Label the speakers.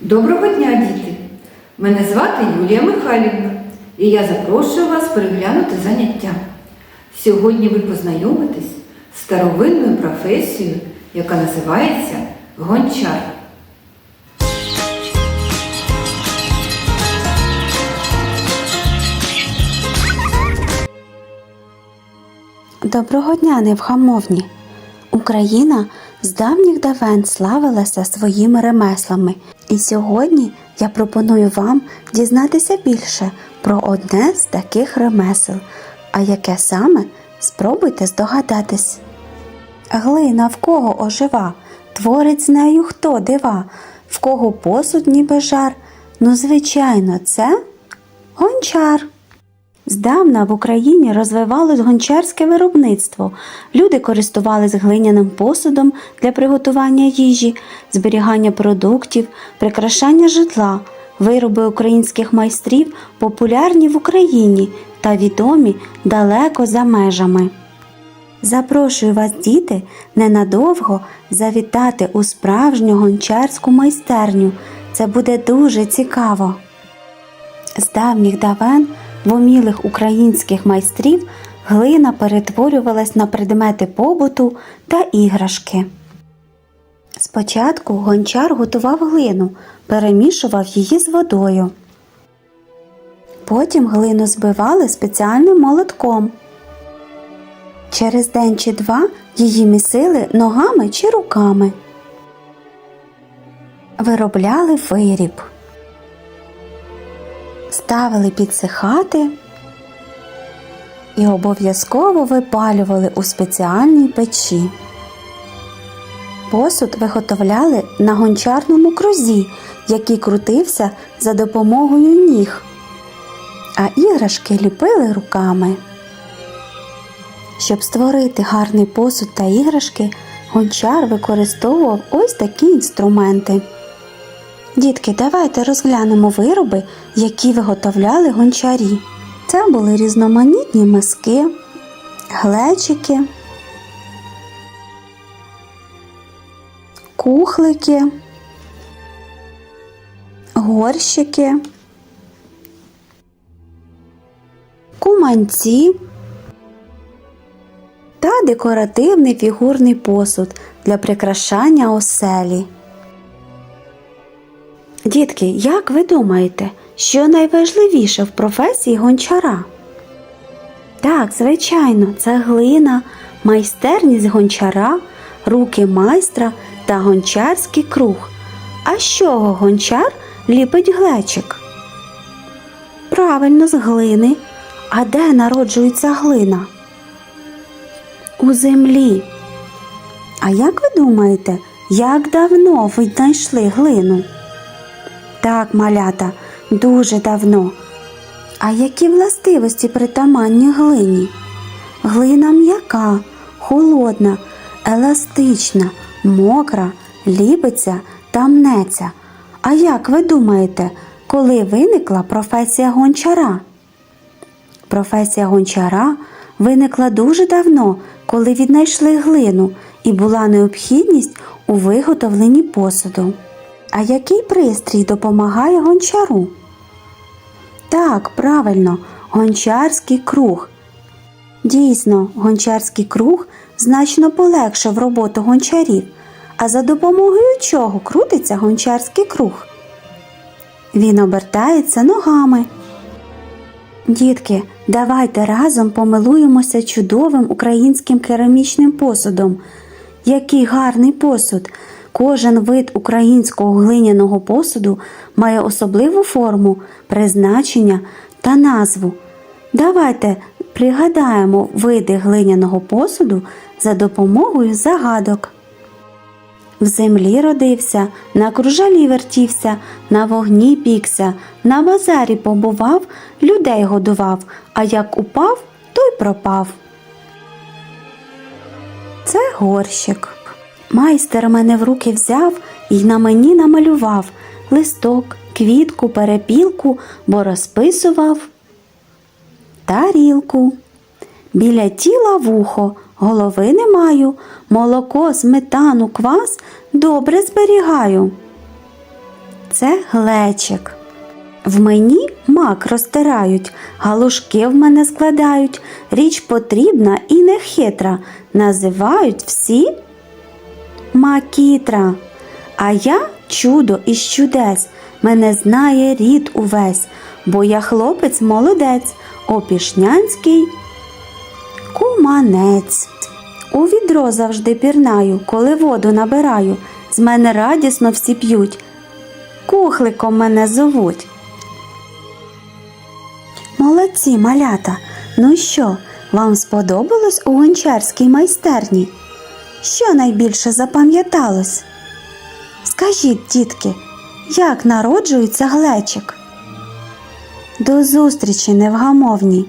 Speaker 1: Доброго дня, діти! Мене звати Юлія Михайлівна, і я запрошую вас переглянути заняття. Сьогодні ви познайомитесь з старовинною професією, яка називається гончар.
Speaker 2: Доброго дня, невгамовні! Україна з давніх давен славилася своїми ремеслами, і сьогодні я пропоную вам дізнатися більше про одне з таких ремесел. А яке саме спробуйте здогадатись. Глина в кого ожива, творить з нею хто дива, в кого посуд ніби жар. Ну, звичайно, це гончар. Здавна в Україні розвивалось гончарське виробництво. Люди користувались глиняним посудом для приготування їжі, зберігання продуктів, прикрашання житла. Вироби українських майстрів популярні в Україні та відомі далеко за межами. Запрошую вас, діти, ненадовго завітати у справжню гончарську майстерню. Це буде дуже цікаво. З давніх давен в умілих українських майстрів глина перетворювалась на предмети побуту та іграшки. Спочатку гончар готував глину, перемішував її з водою. Потім глину збивали спеціальним молотком. Через день чи два її місили ногами чи руками. Виробляли виріб ставили підсихати і обов'язково випалювали у спеціальній печі. Посуд виготовляли на гончарному крузі, який крутився за допомогою ніг, а іграшки ліпили руками. Щоб створити гарний посуд та іграшки, гончар використовував ось такі інструменти. Дітки, давайте розглянемо вироби, які виготовляли гончарі. Це були різноманітні миски, глечики, кухлики, горщики, куманці та декоративний фігурний посуд для прикрашання оселі. Дітки, як ви думаєте, що найважливіше в професії гончара? Так, звичайно, це глина, майстерність гончара, руки майстра та гончарський круг. А з чого гончар ліпить глечик? Правильно, з глини. А де народжується глина? У землі. А як ви думаєте, як давно ви знайшли глину? Так, малята, дуже давно. А які властивості притаманні глині? Глина м'яка, холодна, еластична, мокра, ліпиться та мнеться. А як ви думаєте, коли виникла професія гончара? Професія гончара виникла дуже давно, коли віднайшли глину і була необхідність у виготовленні посуду. А який пристрій допомагає гончару? Так, правильно, гончарський круг. Дійсно, гончарський круг значно полегшив роботу гончарів. А за допомогою чого крутиться гончарський круг? Він обертається ногами. Дітки, давайте разом помилуємося чудовим українським керамічним посудом. Який гарний посуд! Кожен вид українського глиняного посуду має особливу форму, призначення та назву. Давайте пригадаємо види глиняного посуду за допомогою загадок. В землі родився, на кружалі вертівся, на вогні пікся, на базарі побував, людей годував, а як упав, той пропав. Це горщик. Майстер мене в руки взяв і на мені намалював листок, квітку, перепілку, бо розписував тарілку. Біля тіла вухо, голови не маю, молоко, сметану, квас добре зберігаю. це глечик. В мені мак розтирають, галушки в мене складають. Річ потрібна і нехитра. Називають всі Макітра. А я чудо із чудес. Мене знає рід увесь, бо я хлопець молодець, опішнянський куманець. У відро завжди пірнаю, коли воду набираю. З мене радісно всі п'ють. Кухликом мене зовуть. Молодці, малята. Ну що, вам сподобалось у гончарській майстерні? Що найбільше запам'яталось? Скажіть, дітки, як народжується глечик? До зустрічі, невгамовні!